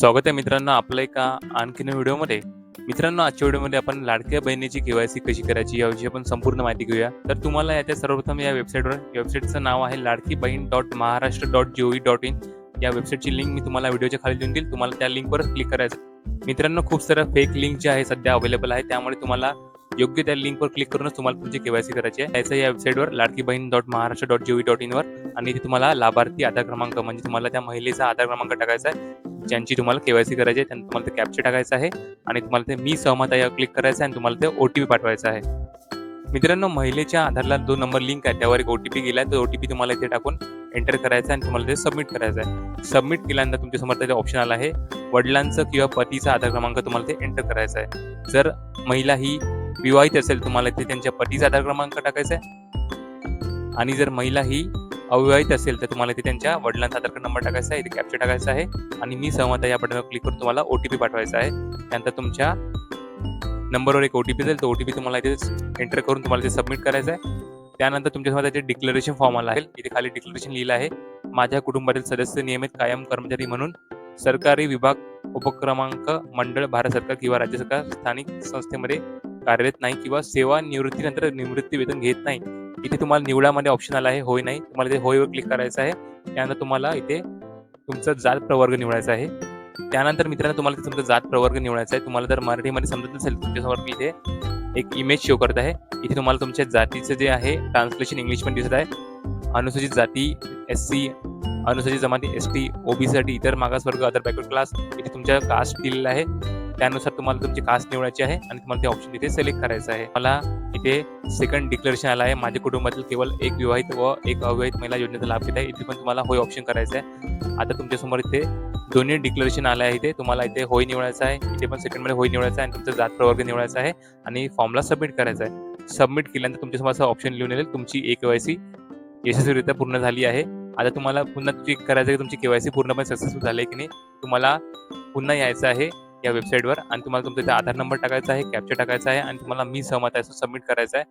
स्वागत आहे मित्रांनो आपलं एका आणखीन व्हिडिओमध्ये. मित्रांनो आजच्या व्हिडिओमध्ये आपण लाडक्या बहिणीची केवायसी कशी करायची याविषयी आपण संपूर्ण माहिती घेऊया. तर तुम्हाला याच्या सर्वप्रथम या वेबसाईटवर वेबसाईटचं नाव आहे Ladki Bahin dot Maharashtra dot GOV dot in या वेबसाईटची लिंक मी तुम्हाला व्हिडिओच्या खाली देऊन देईल. तुम्हाला त्या लिंकवर क्लिक करायचं मित्रांनो खूप सारं फेक लिंक जे आहे सध्या अवेलेबल आहे. त्यामुळे तुम्हाला योग्य त्या लिंकवर क्लिक करूनच तुम्हाला तुमची केवायसी करायची आहे. त्याचं या वेबसाईटवर Ladki Bahin dot Maharashtra dot G dot इनवर आणि तुम्हाला लाभार्थी आधार क्रमांक म्हणजे तुम्हाला त्या महिलेचा आधार क्रमांक टाकायचा आहे. ज्यांची तुम्हाला केवायसी करायची आहे त्यांना तुम्हाला ते कॅप्चर टाकायचं आहे आणि तुम्हाला ते मी सहमत आहे क्लिक करायचं आहे आणि तुम्हाला ते ओ टी पी पाठवायचा आहे. मित्रांनो महिलेच्या आधारला जो नंबर लिंक आहे. त्यावर एक ओ टी पी गेला तो ओ टी पी तुम्हाला इथे टाकून एंटर करायचा आहे आणि तुम्हाला ते सबमिट करायचं आहे. सबमिट केल्यानंतर तुमच्यासमोर त्याचे ऑप्शन आला आहे. वडिलांचं किंवा पतीचा आधार क्रमांक तुम्हाला ते एंटर करायचा आहे. जर महिला ही विवाहित असेल तुम्हाला इथे त्यांच्या पतीचा आधार क्रमांक टाकायचा आहे. आणि जर महिला ही अविवाहित असेल तर तुम्हाला ते त्यांच्या वडिलांचा आधार क्रमांक नंबर टाकायचा आहे. इथे कॅप्चर टाकायचा आहे. आणि मी सहमत आहे या बटनवर क्लिक करून तुम्हाला ओ टी पी पाठवायचा आहे. त्यानंतर तुमच्या नंबरवर एक ओ टी पी जाईल तो ओ टी पी तुम्हाला इथे एंटर करून तुम्हाला ते सबमिट करायचं आहे. त्यानंतर तुमच्यासमोर त्याचे डिक्लरेशन फॉर्म आला आहे. इथे खाली डिक्लरेशन लिहिलं आहे माझ्या कुटुंबातील सदस्य नियमित कायम कर्मचारी म्हणून सरकारी विभाग उपक्रमांक मंडळ भारत सरकार किंवा राज्य सरकार स्थानिक संस्थेमध्ये कार्यरत नाही किंवा सेवा निवृत्तीनंतर निवृत्ती वेतन घेत नाही इथे तुम्हाला निवडामध्ये ऑप्शन आला आहे होय नाही तुम्हाला इथे होयवर क्लिक करायचं आहे त्यानंतर तुम्हाला इथे तुमचं जात प्रवर्ग निवडायचा आहे. त्यानंतर मित्रांनो तुम्हाला इथे तुमचा जात प्रवर्ग निवडायचा आहे. तुम्हाला जर मराठीमध्ये समजत नसेल तुमच्यासमोर मी इथे एक इमेज शो करत आहे. इथे तुम्हाला तुमच्या जातीचं जे आहे ट्रान्सलेशन इंग्लिश पण दिसत आहे. अनुसूचित जाती एस सी अनुसूचित जमाती एस टी ओबीसीसाठी इतर मागासवर्ग अदर बॅकवर्ड क्लास इथे तुमच्या कास्ट दिलेलं आहे. त्यानुसार तुम्हाला तुमची कास्ट निवडायची आहे आणि तुम्हाला ते ऑप्शन इथे सिलेक्ट करायचं आहे. मला इथे सेकंड डिक्लेरेशन आला आहे. माझ्या कुटुंबातील केवळ एक विवाहित व एक अविवाहित महिला योजनेचा लाभ घेत आहे. इथे पण तुम्हाला होय ऑप्शन करायचं आहे. आता तुमच्यासमोर इथे दोन्ही डिक्लेरेशन आलं आहे इथे. तुम्हाला इथे होय निवडायचं आहे. इथे पण सेकंडमध्ये होय निवडायचं आहे आणि तुमचा जात प्रवर्ग निवडायचा आहे आणि फॉर्मला सबमिट करायचा आहे. सबमिट केल्यानंतर तुमच्यासमोर असं ऑप्शन लिहून येईल. तुमची ए केवायसी यशस्वीरित्या पूर्ण झाली आहे. आता तुम्हाला पुन्हा चेक करायचं आहे की तुमची केवायसी पूर्णपणे सक्सेसफुल झाली आहे की नाही. तुम्हाला पुन्हा यायचं आहे. या वेबसाईटवर. आणि तुम्हाला तुमचा इथे आधार नंबर टाकायचा आहे कॅप्चर टाकायचा आहे आणि तुम्हाला मी सहमत आहे सबमिट करायचं आहे.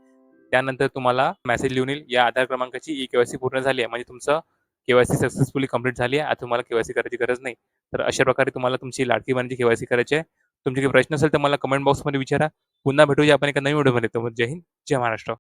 त्यानंतर तुम्हाला मेसेज लिहून येईल. या आधार क्रमांकाची ई केवायसी पूर्ण झाली आहे. म्हणजे तुमचं केवायसी सक्सेसफुली कंप्लीट झाली आहे. आता तुम्हाला केवायसी करायची गरज नाही. तर अशा प्रकारे तुम्हाला तुमची लाडकी बहिणीची केवायसी करायची आहे. तुमचे काही प्रश्न असेल तर मला कमेंट बॉक्समध्ये विचारा. पुन्हा भेटूया आपण एका नवीन व्हिडिओमध्ये जय हिंद जय महाराष्ट्र.